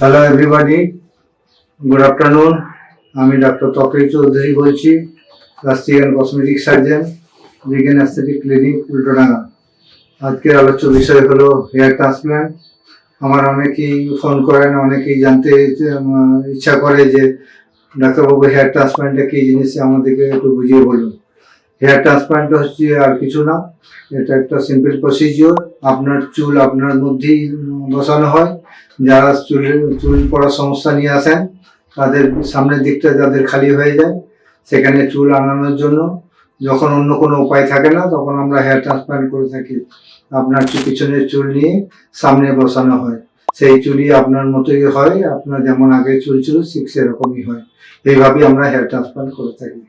Hello everybody good afternoon আমি doctor Tokori Chowdhury বলছি and cosmetic surgeon Bigyan aesthetic clinic Ultadanga. আজকের আলোচ্য বিষয় হলো হেয়ার ট্রান্সপ্ল্যান্ট আমার অনেকেই ফোন করেন, অনেকেই জানতে ইচ্ছা করে যে ডাক্তারবাবু হেয়ার ট্রান্সপ্ল্যান্টটা কী জিনিস আমাদেরকে একটু বুঝিয়ে বলুন। হেয়ার ট্রান্সপ্ল্যান্ট হচ্ছে আর কিছু না। এটা একটা সিম্পল প্রসিজিওর আপনার চুল আপনার মধ্যেই বসানো হয়। যারা চুলের চুল পড়ার সমস্যা নিয়ে আসেন, তাদের সামনের দিকটা যাদের খালি হয়ে যায়, সেখানে চুল আনানোর জন্য যখন অন্য কোনো উপায় থাকে না, তখন আমরা হেয়ার ট্রান্সপ্লান্ট করে থাকি। আপনার পিছনের চুল নিয়ে সামনে বসানো হয়। সেই চুলই আপনার মতোই হয়। আপনার যেমন আগে চুল ছিল, ঠিক সেরকমই হয়। এইভাবেই আমরা হেয়ার ট্রান্সপ্লান্ট করে থাকি।